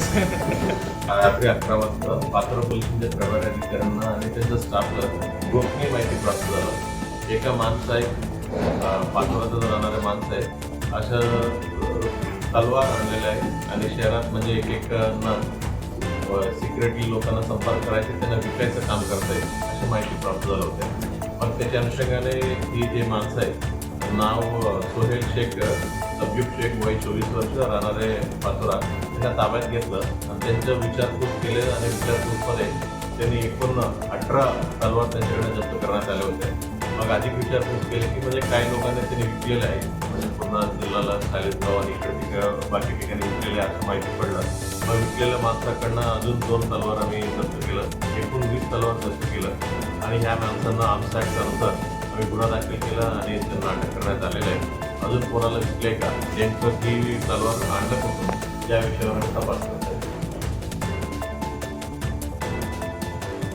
रात्री अकरा वाजता पात्र पोलिसांच्या प्रभारी अधिकाऱ्यांना आणि त्यांच्या स्टाफला गोपनीय माहिती प्राप्त झालं. एका माणसं आहे पाचोऱ्यातच राहणारे माणसं आहेत अशा तलवार आणलेल्या आहेत आणि शहरात म्हणजे एक एक सिक्युरिटी लोकांना संपर्क करायचे त्यांना विकायचं काम करता येईल अशी माहिती प्राप्त झालं होत्या मग त्याच्या अनुषंगाने ही जे माणसं आहेत नाव सोहेल शेख अ, शेख वय चोवीस वर्ष राहणारे पाचोरा त्यांना ताब्यात घेतलं आणि त्यांचं विचारपूस केले आणि विचारपूसमध्ये त्यांनी एकूण अठरा तलवार त्यांच्याकडे जप्त करण्यात आले होते. मग अधिक विचारपूस केली की म्हणजे काही लोकांनी त्यांनी विकलेलं आहे. म्हणजे पुन्हा जिल्ह्याला चाळीसगाव आणि इकडे तिकडे बाकी ठिकाणी विकलेले असं माहिती पडलं. मग विकलेल्या माणसाकडनं अजून दोन तलवार आम्ही जप्त केलं. एकूण वीस तलवार जप्त केलं. आणि ह्या माणसांना आर्म्स ॲक्टनुसार आम्ही गुन्हा दाखल केला आणि त्यांना अटक करण्यात आलेलं आहे अजून कोणाला विकले का? नेमकं ती तलवार आणलं कुठून या विषयावर तपास करतो